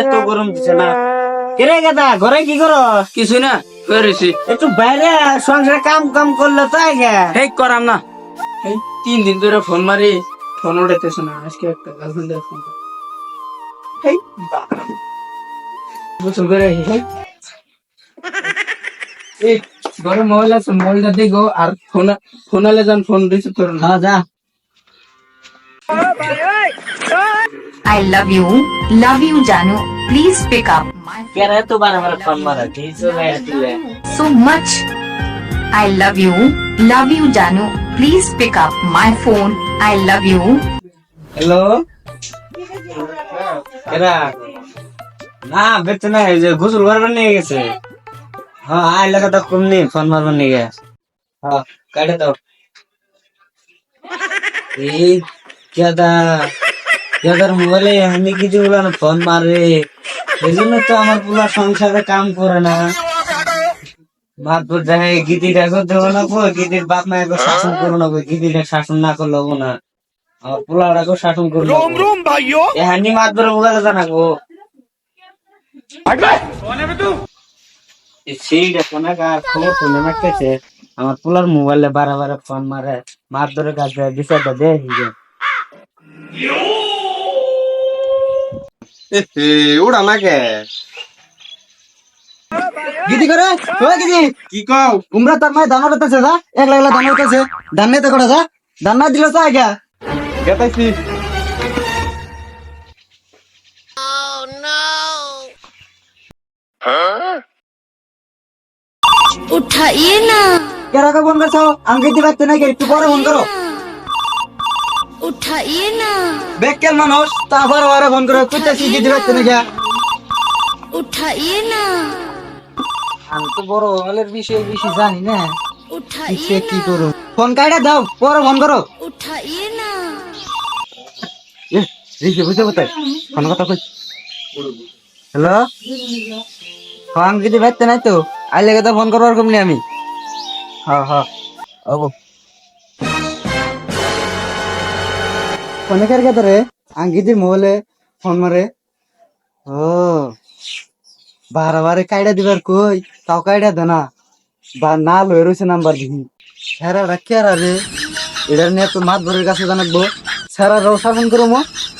এত গরম দিছে না। কেরে গেদা ঘরে কি করো? কিছু না করেছি একটু বাইরে সংসারে কাম কাম করলে তাই গে হেই করাম না। এই তিন দিন ধরে ফোন মারি ফোন উঠাইতেছে না। আজকে একটা গার্লফ্রেন্ডের ফোন গোসল করে এই ঘরে মোবাইল আছে মোবাইলটা দেখো আর ফোন ফোন আলে যান ফোন রিসিভ করো না হ্যাঁ যা। I love you. Love you, Janu. Please pick up my কেরে তো বারে বারে ফোন মারা কিছু বাইরে দিলে so much. I love you. Love you, Janu. Please pick up my phone. I love you. Hello কেরা না বেতন না এই যে গোসল করবার নিয়ে গেছে হ্যাঁ আই লাগা তো কম নেই ফোন মারবার নিয়ে গে হ্যাঁ কাটে দাও এই কেদা কেদার মোবাইলে আমি কিছু বলে না ফোন মারে এই তো আমার পুরো সংসারে কাম করে না। মাতপুর দেখে গিদিটা করতে হবে না কো গিদির বাপ মা একবার শাসন করো না গিদিটা শাসন না করলে হব না। আমার পোলাটাকে শাসন করল হানি মাত ধরে উগালে জানাব সেইটা ফোনে কার খবর শুনে আমার পোলার মোবাইলে বারে বারে ফোন মারে মাত ধরে দেয় বিষয়টা দেখি যে উঠাই না কে গিদি কেরা কখন করছ আমি দিবাতে না কে একটু পরে ফোন করো। উঠাইয়ে না। বেকেল মানুষ তারপর ওরা ফোন করে কুত্তা শিখে দিবে তুমি গিয়া উঠাইয়ে না। আমি তো বড় হলের বিষয়ে বেশি জানি না। উঠাইয়ে কি করো ফোন কাটা দাও পরে ফোন করো। উঠাইয়ে না। এ এই যে বুঝতে ফোন কথা কই হ্যালো? ফোন যদি ব্যস্ত নাই তো আইলে কথা ফোন করবার কমনি আমি। হ্যাঁ হ্যাঁ ওগো ফোনে কার কথা রে মোবাইলে ফোন মারে। ও বারে বারে কাইডা দিবার কই? তাও কাইডা দে না। বা না লয়ে রয়েছে নাম্বার দিহি। হেরা রাখিয়া রে এটা নিয়ে তো মাত ভরের কাছে জানাব। স্যারা রও শাসন করব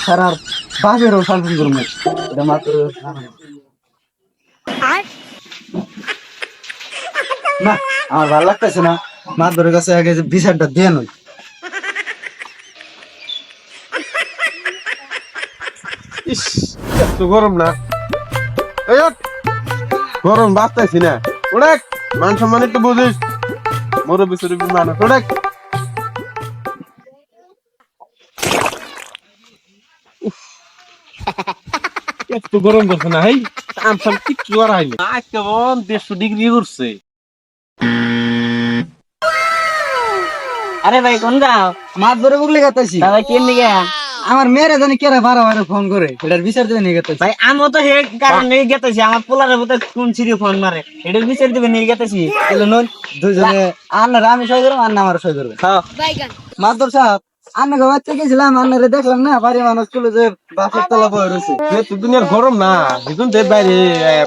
স্যারার বাপের রও শাসন করব এটা মাত না আমার ভালো লাগতেছে না। মাত ভরের কাছে আগে বিচারটা দিয়ে নই। ইস এত গরম না। গরম বাঁচতেছি না। ওড়েক মান সম্মান একটু বুঝিস। মুরব্বী সুরব্বী মানুষ ওড়েক। উফ। এত গরম করছে না হেই। কাম সাম কিচ্ছু আর হয়নি। কেমন দেড়শো ডিগ্রি করছে আরে ভাই কোন গাও? মাত ভরে বুকলে গাতাছি তাহলে কেন দিকে আমার মেয়েরা জানি কেরা বারো বারে ফোন করে এটার বিচার দেবে নিয়ে গাতাছি। ভাই আমি তো হে কারণ নিয়ে গেতেছি আমার পোলারের মতো কোন সিরি ফোন মারে? এটা বিচার দিবে নিয়ে গেতেছি। এলো নন দুজনে আন্নার আমি সই করব আন্না আমার সই করবে। হ্যাঁ। মাদর সাহেব আন্না গো বাচ্চা গেছিলাম আন্নারে দেখলাম না বাড়ি মানুষ তুলে যে বাসের তলা বয়ে রয়েছে। যেহেতু দুনিয়ার গরম না দেখুন যে বাইরে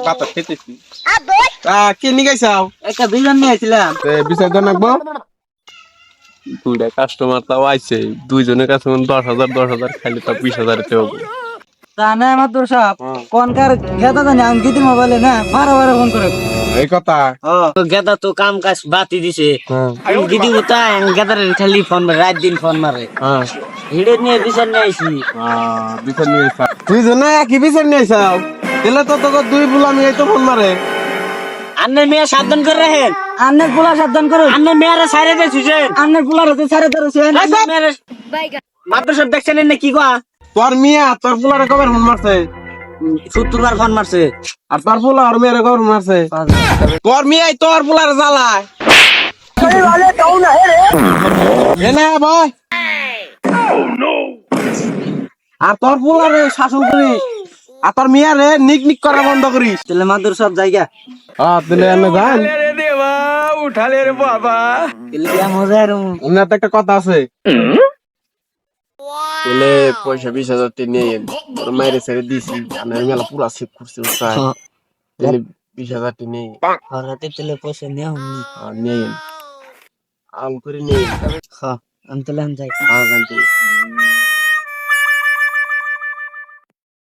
পাতা খেতেছি। কে নিয়ে গেছাও? একটা দুইজন নিয়ে আসছিলাম বিচার জানাব দুইটা কাস্টমার তাও আইছে। দুইজনের কাছে মনে দশ হাজার দশ হাজার খাইলে তা বিশ হাজার তেও তা না মাদর সাহেব কোনকার গেতা জানি আমি গিদি মোবাইলে না বারো বারে ফোন করে। এই কথা। গেদা তো কাম কাজ বাতি দিছে। হ্যাঁ। দিদি উতা গেদার খালি ফোন মারে রাত দিন ফোন মারে। হ্যাঁ। হিড়ে নিয়ে বিচার নিয়ে আইছি। বিচার নিয়ে এসা দুইজনে একই বিচার নিয়ে এসাও তাহলে তো তোকে দুই বুলামি এই তো ফোন মারে। আন্নের মেয়ে সাবধান করে রাখেন। আন্নের পোলা সাবধান করো। আন্নের মেয়েরা সাইরে শুছেন আন্নের আন্নের মেয়েরা মাত্র সব! দেখছেন না কি কয়া? তোর মিয়া তোর পোলারে কবে ফোন মারছে? সত্তর বার ফোন মারছে। আর তোর পোলা আর মেয়েরে কবে ফোন মারছে? তোর মিয়াই তোর পোলারে জ্বালায়। এ না ভাই আর তোর পোলারে শাসন করিস। আর তোর মিয়ারে নিক নিক করা বন্ধ করিস। তাহলে মাদুর সব জায়গা। আহ তাহলে এনে তাহলে কি মজা আর ওনার তো একটা কথা আছে। তাহলে পয়সা বিশ হাজার টাকা নিয়ে এন মায়ের ছেড়ে দিছি। আমি মেলা পুরা সেভ করছি হ্যাঁ। তাহলে বিশ হাজার টাকা নিয়ে। হরাতে তুলে পয়সা নিয়ে নিয়ে আম। করে নিয়ে হ্যাঁ আমি তাহলে আমি যাই। জানতে